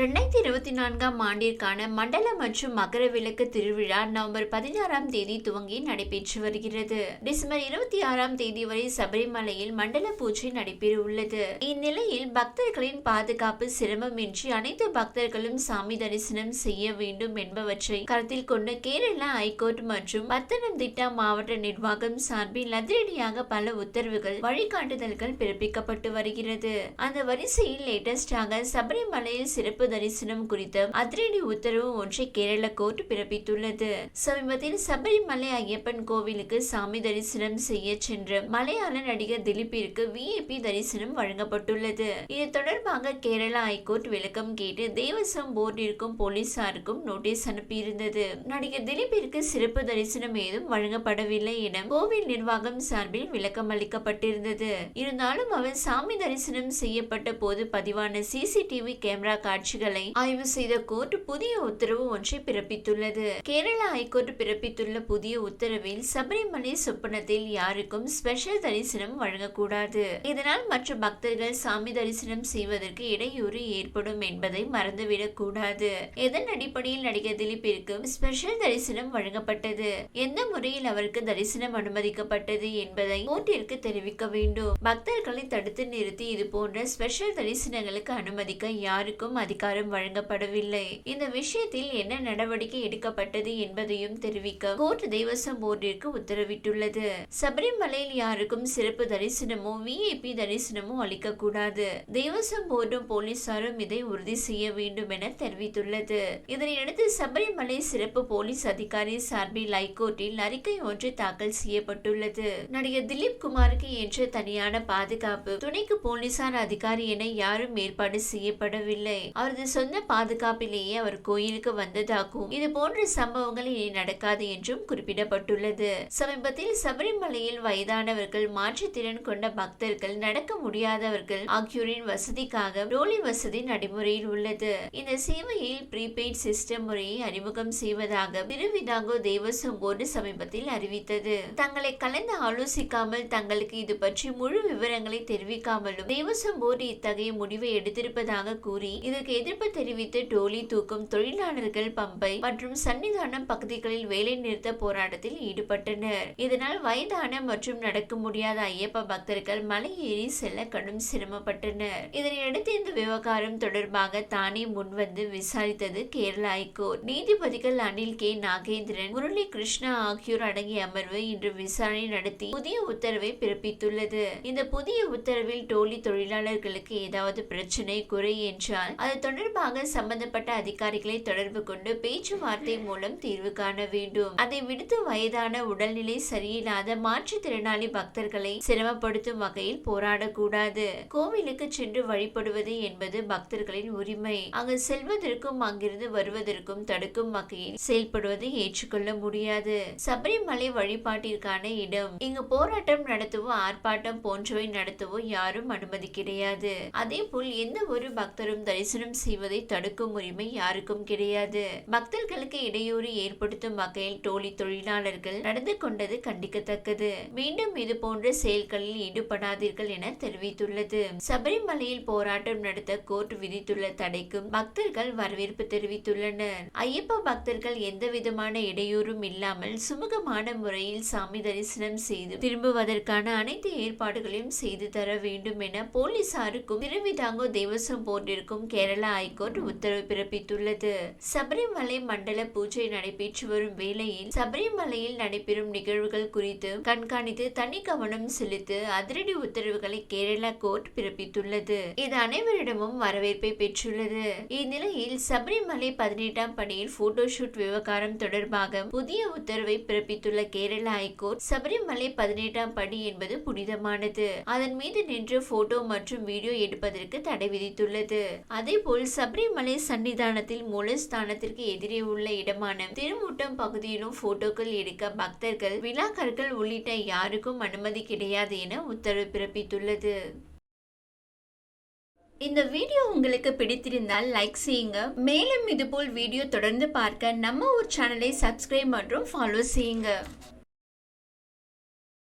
ரெண்டாயிரத்தி இருபத்தி நான்காம் ஆண்டிற்கான மண்டல மற்றும் மகர விளக்கு திருவிழா நவம்பர் பதினாறாம் தேதி துவங்கி நடைபெற்று வருகிறது. டிசம்பர் இருபத்தி ஆறாம் தேதி வரை சபரிமலையில் மண்டல பூஜை நடைபெற உள்ளது. இந்நிலையில் பக்தர்களின் பாதுகாப்பு சிரமமின்றி அனைத்து பக்தர்களும் சாமி தரிசனம் செய்ய வேண்டும் என்பவற்றை கருத்தில் கொண்டு கேரளா ஐகோர்ட் மற்றும் பத்தனம்திட்டா மாவட்ட நிர்வாகம் சார்பில் அதிரடியாக பல உத்தரவுகள் வழிகாட்டுதல்கள் பிறப்பிக்கப்பட்டு வருகிறது. அந்த வரிசையில் லேட்டஸ்டாக சபரிமலையில் சிறப்பு தரிசனம் குறித்த அதிரடி உத்தரவு ஒன்றை கேரள கோர்ட் பிறப்பித்துள்ளது. சமீபத்தில் சபரிமலை ஐயப்பன் கோவிலுக்கு சாமி தரிசனம் செய்ய சென்ற மலையாள நடிகர் திலீப்பிற்கு விஐபி தரிசனம் வழங்கப்பட்டுள்ளது. இது தொடர்பாக கேரளா ஹைகோர்ட் விளக்கம் கேட்டு தேவசம் போர்டிற்கும் போலீசாருக்கும் நோட்டீஸ் அனுப்பியிருந்தது. நடிகர் திலீப்பிற்கு சிறப்பு தரிசனம் ஏதும் வழங்கப்படவில்லை என கோவில் நிர்வாகம் சார்பில் விளக்கம் அளிக்கப்பட்டிருந்தது. இருந்தாலும் அவர் சாமி தரிசனம் செய்யப்பட்ட போது பதிவான சிசிடிவி கேமரா காட்சி முயற்சிகளை ஆய்வு செய்த கோர்ட் புதிய உத்தரவு ஒன்றை பிறப்பித்துள்ளது. கேரள ஹைகோர்ட் பிறப்பித்துள்ள புதிய உத்தரவில் சபரிமலை சொப்பனத்தில் யாருக்கும் ஸ்பெஷல் தரிசனம் வழங்கக்கூடாது. இதனால் மற்ற பக்தர்கள் சாமி தரிசனம் செய்வதற்கு இடையூறு ஏற்படும் என்பதை மறந்துவிடக் கூடாது. எதன் அடிப்படையில் நடிகர் திலீப்பிற்கு ஸ்பெஷல் தரிசனம் வழங்கப்பட்டது. எந்த முறையில் அவருக்கு தரிசனம் அனுமதிக்கப்பட்டது என்பதை கோர்ட்டிற்கு தெரிவிக்க வேண்டும். பக்தர்களை தடுத்து நிறுத்தி இது போன்ற ஸ்பெஷல் தரிசனங்களுக்கு அனுமதிக்க யாருக்கும் அதிக அதிகாரம் வழங்கப்படவில்லை. இந்த விஷயத்தில் என்ன நடவடிக்கை எடுக்கப்பட்டது என்பதையும் தெரிவிக்க கோர்ட் தேவசம் போர்டிற்கு உத்தரவிட்டுள்ளது. சபரிமலையில் யாருக்கும் சிறப்பு தரிசனமோ விஐபி தரிசனமோ அளிக்கக்கூடாது. தேவசம் போர்டும் போலீசாரும் இதை உறுதி செய்ய வேண்டும் என தெரிவித்துள்ளது. இதனையடுத்து சபரிமலை சிறப்பு போலீஸ் அதிகாரி சார்பில் ஹைகோர்ட்டில் அறிக்கை ஒன்று தாக்கல் செய்யப்பட்டுள்ளது. நடிகர் திலீப் குமாருக்கு என்ற தனியான பாதுகாப்பு துணைக்கு போலீசார் அதிகாரி என யாரும் ஏற்பாடு செய்யப்படவில்லை. அவர் அவரது சொந்த பாதுகாப்பிலேயே அவர் கோயிலுக்கு வந்ததாகவும் இது போன்ற சம்பவங்கள் இனி நடக்காது என்றும் குறிப்பிடப்பட்டுள்ளது. சமீபத்தில் சபரிமலையில் வயதானவர்கள் மாற்றுத்திறன் கொண்ட பக்தர்கள் நடக்க முடியாதவர்கள் ஆகியோரின் வசதிக்காக ரோலி வசதி நடைமுறையில் உள்ளது. இந்த சேவையில் ப்ரீபெய்ட் சிஸ்டம் முறையை அறிமுகம் செய்வதாக திருவிதாங்கோ தேவசம் போர்டு சமீபத்தில் அறிவித்தது. தங்களை கலந்து ஆலோசிக்காமல் தங்களுக்கு இது பற்றி முழு விவரங்களை தெரிவிக்காமலும் தேவசம் போர்டு இத்தகைய முடிவை எடுத்திருப்பதாக கூறி இதற்கு எதிர்ப்பு தெரிவித்து டோலி தூக்கும் தொழிலாளர்கள் பம்பை மற்றும் சன்னிதானம் பகுதிகளில் வேலை நிறுத்த போராட்டத்தில் ஈடுபட்டனர். இதனால் வயதான மற்றும் நடக்க முடியாத ஐயப்ப பக்தர்கள் மலை ஏறி செல்ல கடும் சிரமப்பட்டனர். இதனையடுத்து இந்த விவகாரம் தொடர்பாக தானே முன்வந்து விசாரித்தது கேரள ஹைகோர்ட் நீதிபதிகள் அனில் கே. நாகேந்திரன் முரளி கிருஷ்ணா ஆகியோர் அடங்கிய அமர்வு இன்று விசாரணை நடத்தி புதிய உத்தரவை பிறப்பித்துள்ளது. இந்த புதிய உத்தரவில் டோலி தொழிலாளர்களுக்கு ஏதாவது பிரச்சனை குறை என்றால் அது தொடர்பாக சம்பந்தப்பட்ட அதிகாரிகளை தொடர்பு கொண்டு பேச்சுவார்த்தை மூலம் தீர்வு காண வேண்டும். அதை விடுத்து வயதான உடல்நிலை சரியில்லாத மாற்றுத்திறனாளி பக்தர்களை சிரமப்படுத்தும் வகையில் போராடக்கூடாது. கோவிலுக்கு சென்று வழிபடுவது என்பது பக்தர்களின் உரிமை. அங்கு செல்வதற்கும் அங்கிருந்து வருவதற்கும் தடுக்கும் வகையில் செயல்படுவதை ஏற்றுக்கொள்ள முடியாது. சபரிமலை வழிபாட்டிற்கான இடம். இங்கு போராட்டம் நடத்தவோ ஆர்ப்பாட்டம் போன்றவை நடத்தவோ யாரும் அனுமதி கிடையாது. அதே போல் எந்த ஒரு பக்தரும் தரிசனம் செய்வதை தடுக்கும் உரிமை யாருக்கும் கிடையாது. பக்தர்களுக்கு இடையூறு ஏற்படுத்தும் வகையில் டோலி தொழிலாளர்கள் நடந்து கொண்டது கண்டிக்கத்தக்கது. மீண்டும் இது போன்ற செயல்களில் ஈடுபடாதீர்கள் என தெரிவித்துள்ளது. சபரிமலையில் போராட்டம் நடத்த கோர்ட் விதித்துள்ள தடைக்கும் பக்தர்கள் வரவேற்பு தெரிவித்துள்ளனர். ஐயப்ப பக்தர்கள் எந்த விதமான இடையூறும் இல்லாமல் சுமூகமான முறையில் சாமி தரிசனம் செய்து திரும்புவதற்கான அனைத்து ஏற்பாடுகளையும் செய்து தர வேண்டும் என போலீசாருக்கும் திருவிதாங்கோ தேவசம் போர்டிற்கும் கேரளா ஹைகோர்ட் உத்தரவு பிறப்பித்துள்ளது சபரிமலை மண்டல பூஜை நடைபெற்று வரும் வேளையில் சபரிமலையில் நடைபெறும் நிகழ்வுகள் குறித்து கண்காணித்து தனி கவனம் செலுத்து அதிரடி உத்தரவுகளை கேரளா கோர்ட் பிறப்பித்துள்ளது. இது அனைவரிடமும் வரவேற்பை பெற்றுள்ளது. இந்நிலையில் சபரிமலை பதினெட்டாம் படியில் போட்டோஷூட் விவகாரம் தொடர்பாக புதிய உத்தரவை பிறப்பித்துள்ள கேரள ஹைகோர்ட் சபரிமலை பதினெட்டாம் படி என்பது புனிதமானது. அதன் மீது நின்று போட்டோ மற்றும் வீடியோ எடுப்பதற்கு தடை விதித்துள்ளது. அதே போல் அதேபோல் சபரிமலை சன்னிதானத்தில் மூலஸ்தானத்திற்கு எதிரே உள்ள இடமான திருமூட்டம் பகுதியிலும் போட்டோக்கள் எடுக்க பக்தர்கள் விழாக்கர்கள் உள்ளிட்ட யாருக்கும் அனுமதி கிடையாது என உத்தரவு பிறப்பித்துள்ளது. இந்த வீடியோ உங்களுக்கு பிடித்திருந்தால் லைக் செய்யுங்க. மேலும் இதுபோல் வீடியோ தொடர்ந்து பார்க்க நம்ம ஒரு சேனலை சப்ஸ்கிரைப் மற்றும் ஃபாலோ செய்யுங்க.